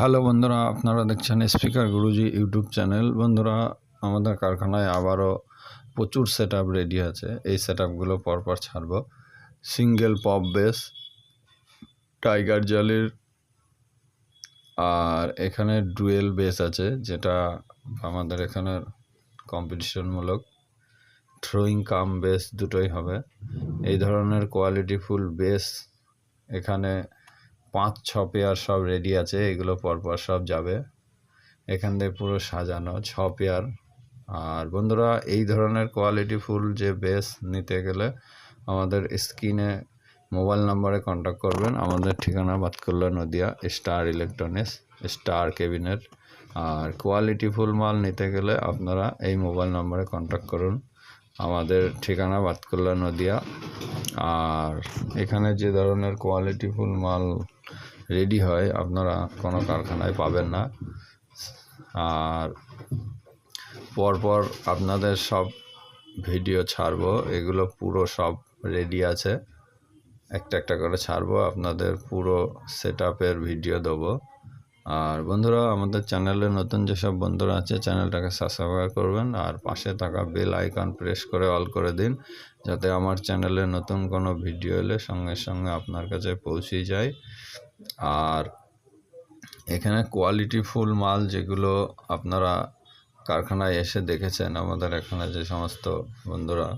Hello বন্ধুরা, আপনারা দেখছেন স্পিকার গুরুজি ইউটিউব চ্যানেল। বন্ধুরা, আমাদের কারখানায় আবারও প্রচুর সেট রেডি আছে। এই সেট আপগুলো পরপর ছাড়ব। সিঙ্গেল পপ বেস টাইগার জালির আর এখানে ডুয়েল বেস আছে, যেটা আমাদের এখানে কম্পিটিশনমূলক থ্রোয়িং কাম বেস দুটোই হবে। এই ধরনের কোয়ালিটিফুল বেস এখানে পাঁচ, ছ পেয়ার সব রেডি আছে, এগুলো পরপর সব যাবে। এখান থেকে পুরো সাজানো, ছ পেয়ার। আর বন্ধুরা, এই ধরনের কোয়ালিটি ফুল যে বেস নিতে গেলে আমাদের স্ক্রিনে মোবাইল নাম্বারে কন্ট্যাক্ট করবেন। আমাদের ঠিকানা Batkulla Nadia star electronics star cabinet আর কোয়ালিটি ফুল মাল নিতে গেলে আপনারা এই মোবাইল নাম্বারে কন্ট্যাক্ট করুন। আমাদের ঠিকানা বাতকুল্লা নদিয়া। আর এখানে যে ধরনের কোয়ালিটি ফুল মাল রেডি হয়, আপনারা কোনো কারখানায় পাবেন না। আর পরপর আপনাদের সব ভিডিও ছাড়বো, এগুলো পুরো সব রেডি আছে। একটা একটা করে ছাড়বো, আপনাদের পুরো সেট ভিডিও দেবো। আর বন্ধুরা, আমাদের চ্যানেলে নতুন যেসব বন্ধুরা আছে, চ্যানেলটাকে সাবস্ক্রাইব করবেন আর পাশে থাকা বেল আইকন প্রেস করে অল করে দিন, যাতে আমার চ্যানেলে নতুন কোনো ভিডিও এলে সঙ্গে সঙ্গে আপনার কাছে পৌঁছে যায়। আর এখানে কোয়ালিটি ফুল মাল যেগুলো আপনারা কারখানায় এসে দেখেছেন, আমাদের এখানে যে সমস্ত বন্ধুরা